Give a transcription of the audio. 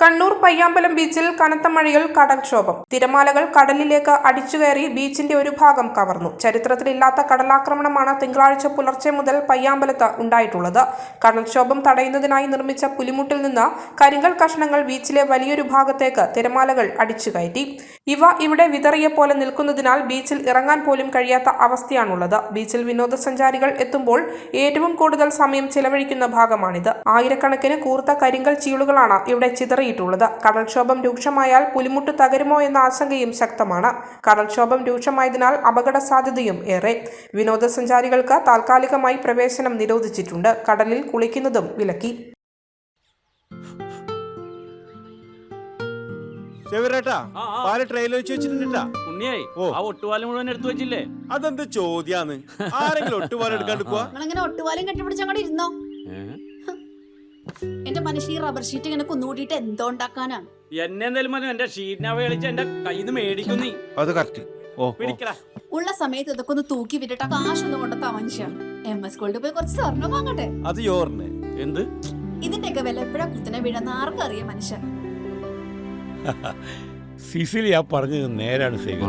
കണ്ണൂർ പയ്യാമ്പലം ബീച്ചിൽ കനത്ത മഴയിൽ കടൽക്ഷോഭം. തിരമാലകൾ കടലിലേക്ക് അടിച്ചുകയറി ബീച്ചിന്റെ ഒരു ഭാഗം കവർന്നു. ചരിത്രത്തിലില്ലാത്ത കടലാക്രമണമാണ് തിങ്കളാഴ്ച പുലർച്ചെ മുതൽ പയ്യാമ്പലത്ത് ഉണ്ടായിട്ടുള്ളത്. കടൽക്ഷോഭം തടയുന്നതിനായി നിർമ്മിച്ച പുലിമുട്ടിൽ നിന്ന് കരിങ്കൽ കഷ്ണങ്ങൾ ബീച്ചിലെ വലിയൊരു ഭാഗത്തേക്ക് തിരമാലകൾ അടിച്ചുകയറ്റി. ഇവ ഇവിടെ വിതറിയ പോലെ നിൽക്കുന്നതിനാൽ ബീച്ചിൽ ഇറങ്ങാൻ പോലും കഴിയാത്ത അവസ്ഥയാണുള്ളത്. ബീച്ചിൽ വിനോദസഞ്ചാരികൾ എത്തുമ്പോൾ ഏറ്റവും കൂടുതൽ സമയം ചെലവഴിക്കുന്ന ഭാഗമാണിത്. ആയിരക്കണക്കിന് കൂർത്ത കരിങ്കൽ ചീളുകളാണ് ഇവിടെ ചിതറിയിട്ടുള്ളത് കടൽക്ഷോഭം രൂക്ഷമായാൽ പുലിമുട്ട് തകരുമോ എന്ന ആശങ്കയും ശക്തമാണ്. കടൽക്ഷോഭം രൂക്ഷമായതിനാൽ അപകട സാധ്യതയും ഏറെ. വിനോദസഞ്ചാരികൾക്ക് താൽക്കാലികമായി പ്രവേശനം നിരോധിച്ചിട്ടുണ്ട്. കടലിൽ കുളിക്കുന്നതും വിലക്കി. അതെന്ത് ചോദ്യാന്ന്? ആരെങ്കിലും ഒട്ടുപാലം എടുക്കാണ്ട് പോവാ നിങ്ങളങ്ങനെ ഒട്ടുപാലും കെട്ടിപ്പിടിച്ച് അങ്ങോട്ട് ഇരുന്നോ? എന്റെ മനുഷ്യ ഈ റബ്ബർ ഷീറ്റ് ഇങ്ങനെ കുന്നുകൂട്ടിയിട്ട് എന്തോ ഉണ്ടാക്കാനാ? എന്നെ എന്തായാലും മതി എന്റെ ഷീറ്റിനെ വേളിച്ച് എന്റെ കയ്യിൽ നിന്ന് മേടിക്കും നീ. അത് കറക്റ്റ് ഓ പിടിക്കടാ ഉള്ള സമയത്ത് ഇതൊക്കെ ഒന്ന് തൂക്കി വിട്ടിട്ട് കാശ് കാശൊന്നും കൊണ്ടെത്താ മനുഷ്യ. എം എസ് ഗോൾഡ് പോയി കുറച്ച് സ്വർണം വാങ്ങട്ടെ. അത് യോറിന്. എന്ത്? ഇതിന്റെയൊക്കെ വില എപ്പോഴാ കുത്തിനെ വീഴുന്ന ആർക്കും അറിയാം മനുഷ്യ. സിസിലി ആ പറഞ്ഞത് നേരാണ് സേവൻ